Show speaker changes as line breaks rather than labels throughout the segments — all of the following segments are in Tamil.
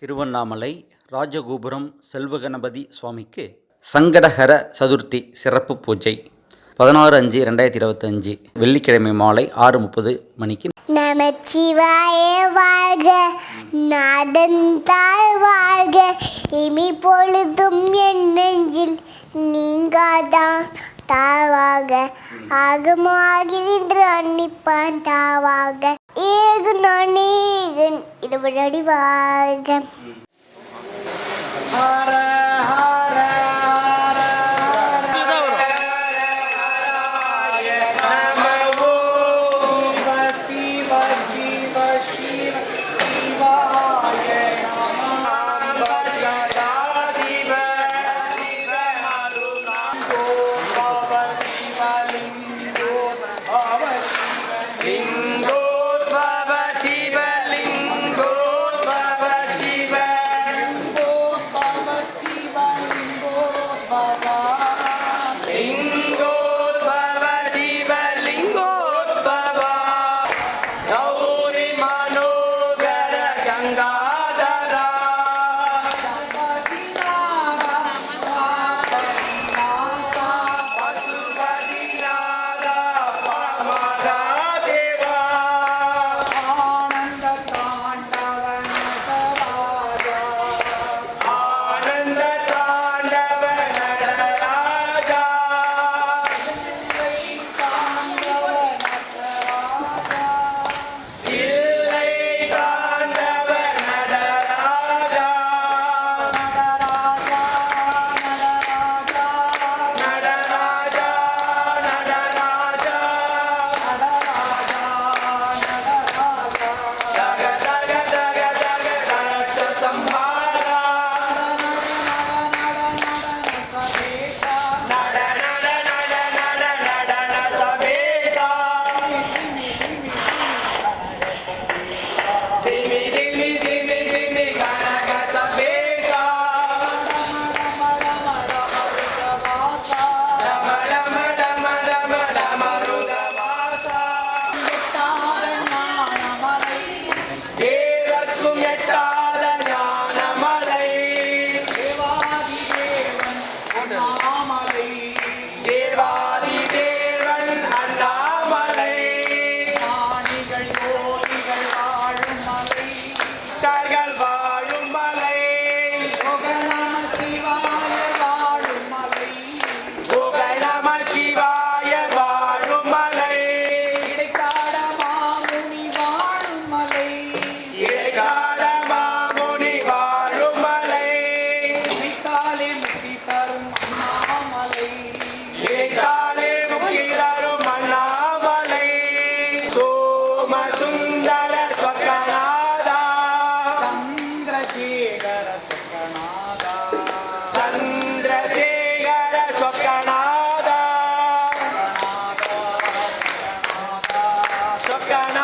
திருவண்ணாமலை ராஜகோபுரம் செல்வகணபதி சுவாமிக்கு சங்கடகர சதுர்த்தி சிறப்பு பூஜை. பதினாறு அஞ்சு ரெண்டாயிரத்தி இருபத்தஞ்சு வெள்ளிக்கிழமை மாலை ஆறு முப்பது மணிக்கு.
நமச்சிவாயே வாழ்க நாடந்தாய் வாழ்க. இனி பொழுதும் என் நெஞ்சில் நீங்காதான்.
ತಾವಾಗ ಆಗಮ ಆಗಿನಿಂದ್ರ ಅಣ್ಣಿಪ್ಪ ತಾವಾಗ ಈಗ ನೊಣೀಗ ಇಡಬಡಡಿವಾಗ ಹರ ಹರ 对。¡Ganamos!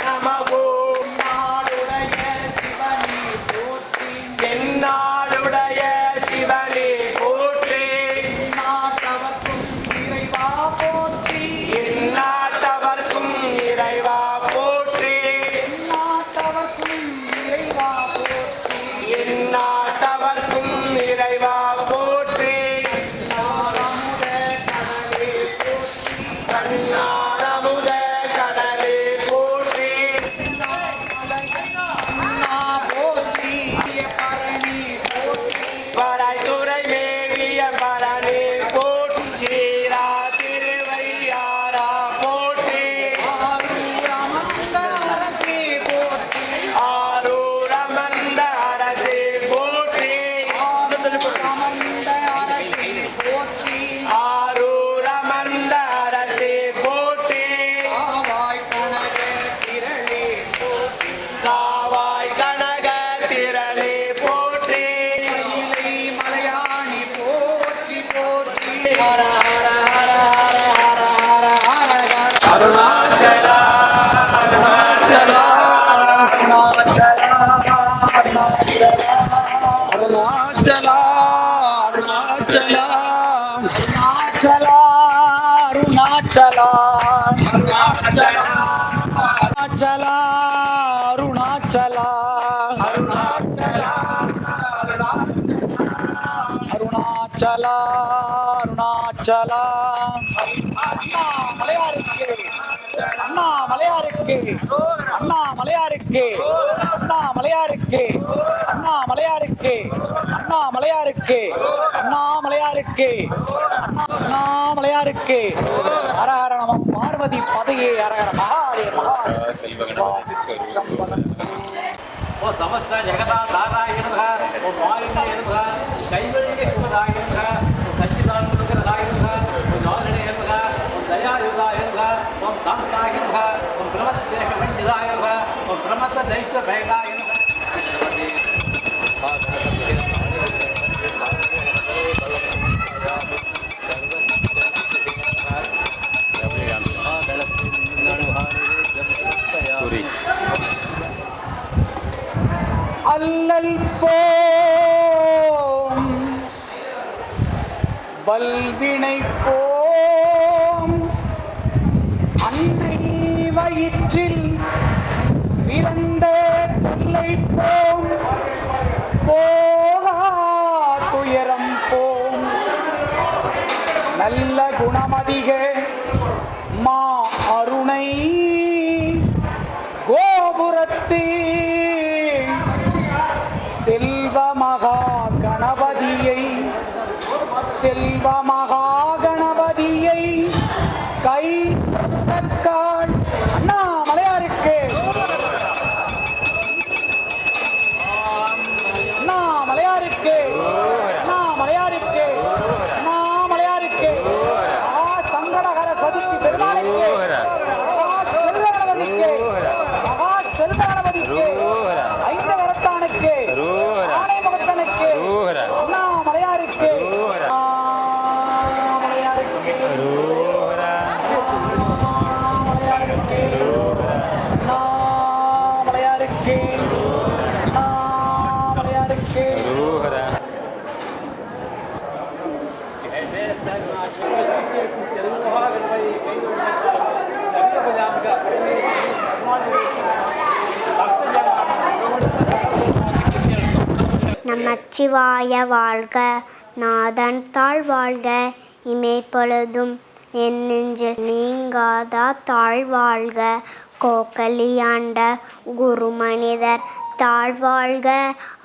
అరుణాచల అరుణాచల అరుణాచల
அருணாச்சலா அருணாச்சலா. அண்ணா மலையாருக்கு அண்ணா மலையாருக்கு அண்ணா மலையாருக்கு அண்ணா மலையாருக்கு அண்ணா மலையாருக்கு அண்ணா மலையாருக்கு அண்ணா மலையாருக்கு அண்ணா அண்ணா மலையாருக்கு. ஹரஹர நம பார்வதி பதையே ஹரஹர மகாதே மகாதேவ
ஓ சமஸ்த ஜெகதாதாராய நமக ஓ மாலினே
அல்லல் போம் வல்வினை போம் அன்னை வயிற்றில் இறந்த தொல்லை போம். போகா துயரம் போம். நல்ல குணமதிக மா அருணை. கோபுரத்தே செல்வ மகா கணபதியை. செல்வமா
நமச்சிவாய வாழ்க நாதன் தாழ் வாழ்க இமைப்பொழுதும் என் நெஞ்சில் நீங்காதா தாழ் வாழ்க. கோக்கலியாண்ட குருமனிதர் தாழ்வாழ்க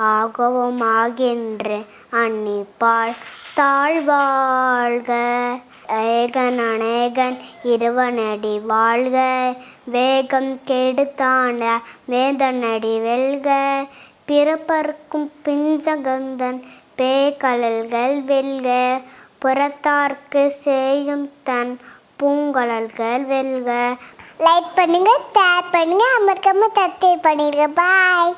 ஆகவும் ஆகின்று அன்னிப்பாள் தாழ்வாழ்க ஏகன் அநேகன் இருவனடி வாழ்க வேகம் கெடுத்தாண்ட வேந்தனடி வெல்க. பிறப்பர்க்கும் பிஞ்சகந்தன் பேகழல்கள் வெல்க புறத்தார்க்கு செய்யும் தன் பூங்கழல்கள் வெல்க. லைக் பண்ணுங்க ஷேர் பண்ணுங்க அமர்க்காம தட்டை பண்ணிடுங்க பாய்